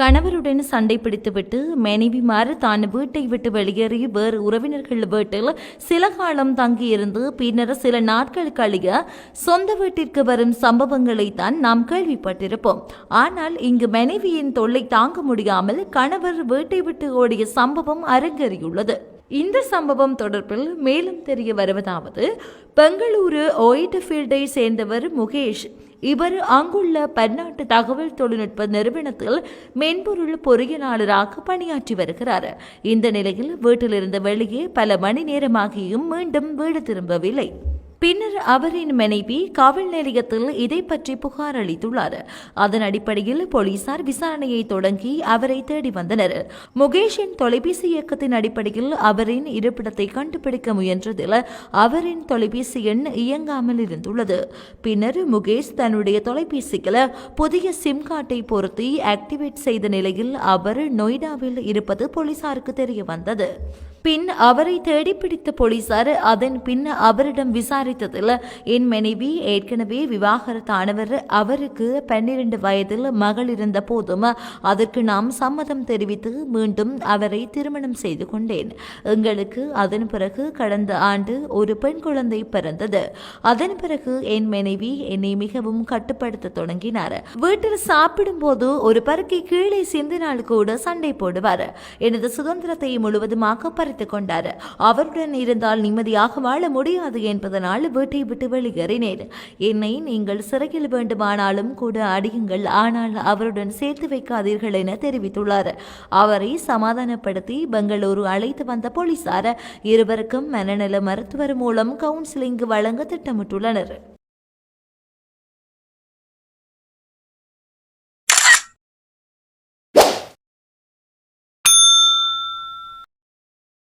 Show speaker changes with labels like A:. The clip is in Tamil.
A: கணவருடன் சண்டை பிடித்துவிட்டு மனைவிமார் தான் வீட்டை விட்டு வெளியேறி வேறு உறவினர்கள் வீட்டில் சில காலம் தங்கியிருந்து பின்னர் சில நாட்கள் கழிய சொந்த வீட்டிற்கு வரும் சம்பவங்களை தான் நாம் கேள்விப்பட்டிருப்போம். ஆனால் இங்கு மனைவியின் தொல்லை தாங்க முடியாமல் கணவர் வீட்டை விட்டு ஓடிய சம்பவம் அரங்கேறியுள்ளது. இந்த சம்பவம் தொடர்பில் மேலும் தெரிய வருவதாவது பெங்களூரு ஓயிட்டஃபீல்டை சேர்ந்தவர் முகேஷ். இவர் அங்குள்ள பன்னாட்டு தகவல் தொழில்நுட்ப நிறுவனத்தில் மென்பொருள் பொறியியலாளராக பணியாற்றி வருகிறார். இந்த நிலையில் வீட்டிலிருந்து வெளியே பல மணி நேரமாகியும் மீண்டும் வீடு திரும்பவில்லை. பின்னர் அவரின் மனைவி காவல் நிலையத்தில் இதை பற்றி புகார் அளித்துள்ளார். அதன் அடிப்படையில் போலீசார் விசாரணையை தொடங்கி அவரை தேடி வந்தனர். முகேஷின் தொலைபேசி இயக்கத்தின் அடிப்படையில் அவரின் இருப்பிடத்தை கண்டுபிடிக்க முயன்றதில் அவரின் தொலைபேசி எண் இயங்காமல் இருந்துள்ளது. பின்னர் முகேஷ் தன்னுடைய தொலைபேசியில் புதிய சிம் கார்டை பொருத்தி ஆக்டிவேட் செய்த நிலையில் அவர் நொய்டாவில் இருப்பது போலீசாருக்கு தெரிய வந்தது. பின் அவரை தேடி பிடித்த போலீசார் அதன் பின் அவரிடம் விசாரித்ததில் என் மனைவி ஏற்கனவே விவாகரத்தானவர். அவருக்கு பன்னிரண்டு வயதில் மகள் இருந்த போதும் அதற்கு நாம் சம்மதம் தெரிவித்து மீண்டும் அவரை திருமணம் செய்து கொண்டேன். எங்களுக்கு அதன் பிறகு கடந்த ஆண்டு ஒரு பெண் குழந்தை பிறந்தது. அதன் பிறகு என் மனைவி என்னை மிகவும் கட்டுப்படுத்த தொடங்கினார். வீட்டில் சாப்பிடும்போது ஒரு பருக்கை கீழே சிந்தினால் கூட சண்டை போடுவார். எனது சுதந்திரத்தை முழுவதுமாக பறித்துக் கொண்டார். அவருடன் இருந்தால் நிம்மதியாக வாழ முடியாது என்பதனால் வீட்டை விட்டு வெளியேறினேன். என்னை நீங்கள் சிறையில் வேண்டுமானாலும் கூட அடியுங்கள். ஆனால் அவருடன் சேர்த்து வைக்காதீர்கள் என தெரிவித்துள்ளார். அவரை சமாதானப்படுத்தி பெங்களூரு அழைத்து வந்த போலீசார் இருவருக்கும் மனநல மருத்துவர் மூலம் கவுன்சிலிங் வழங்க திட்டமிட்டுள்ளனர்.